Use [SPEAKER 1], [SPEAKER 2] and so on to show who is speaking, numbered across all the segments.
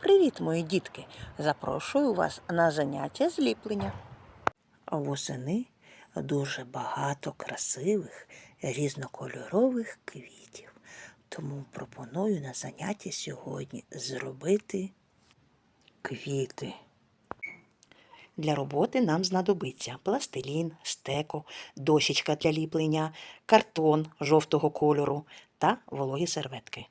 [SPEAKER 1] Привіт, мої дітки! Запрошую вас на заняття зліплення. Восени дуже багато красивих різнокольорових квітів. Тому пропоную на заняття сьогодні зробити квіти. Для роботи нам знадобиться пластилін, стеко, дощечка для ліплення, картон жовтого кольору та вологі серветки.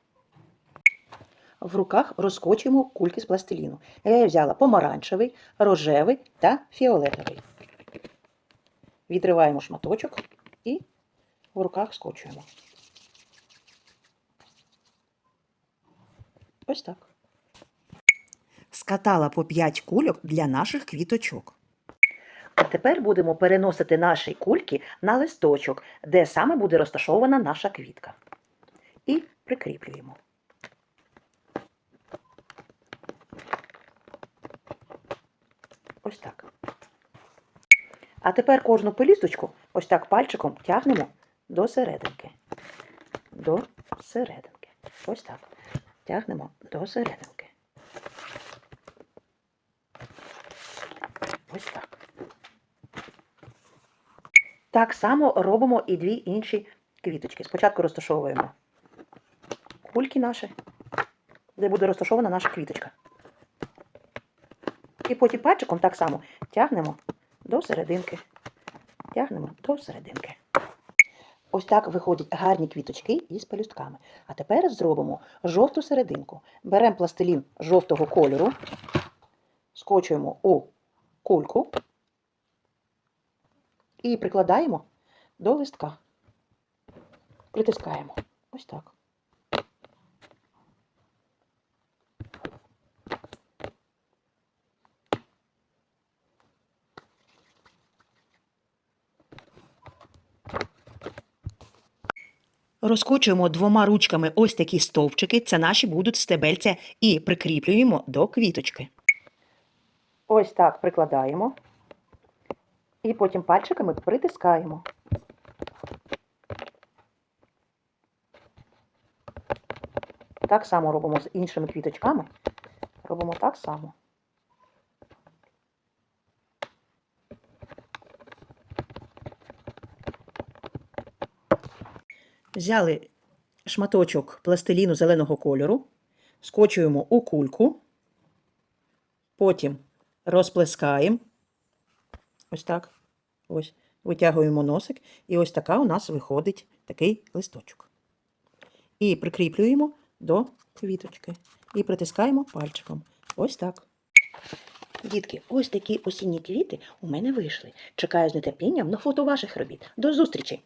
[SPEAKER 1] В руках розкочуємо кульки з пластиліну. Я взяла помаранчевий, рожевий та фіолетовий. Відриваємо шматочок і в руках скочуємо. Ось так. Скатала по 5 кульок для наших квіточок. А тепер будемо переносити наші кульки на листочок, де саме буде розташована наша квітка. І прикріплюємо. Ось так. А тепер кожну пелісточку ось так пальчиком тягнемо до серединки. До серединки. Ось так. Тягнемо до серединки. Ось так. Так само робимо і дві інші квіточки. Спочатку розташовуємо кульки наші, де буде розташована наша квіточка. І потім пальчиком так само тягнемо до серединки. Тягнемо до серединки. Ось так виходять гарні квіточки із пелюстками. А тепер зробимо жовту серединку. Беремо пластилін жовтого кольору, скочуємо у кульку і прикладаємо до листка. Притискаємо. Ось так. Розкочуємо двома ручками ось такі стовпчики, це наші будуть стебельця, і прикріплюємо до квіточки. Ось так прикладаємо. І потім пальчиками притискаємо. Так само робимо з іншими квіточками. Робимо так само. Взяли шматочок пластиліну зеленого кольору, скочуємо у кульку, потім розплескаємо. Ось так. Ось. Витягуємо носик, і ось така у нас виходить такий листочок. І прикріплюємо до квіточки. І притискаємо пальчиком. Ось так. Дітки, ось такі осінні квіти у мене вийшли. Чекаю з нетерпінням на фото ваших робіт. До зустрічі!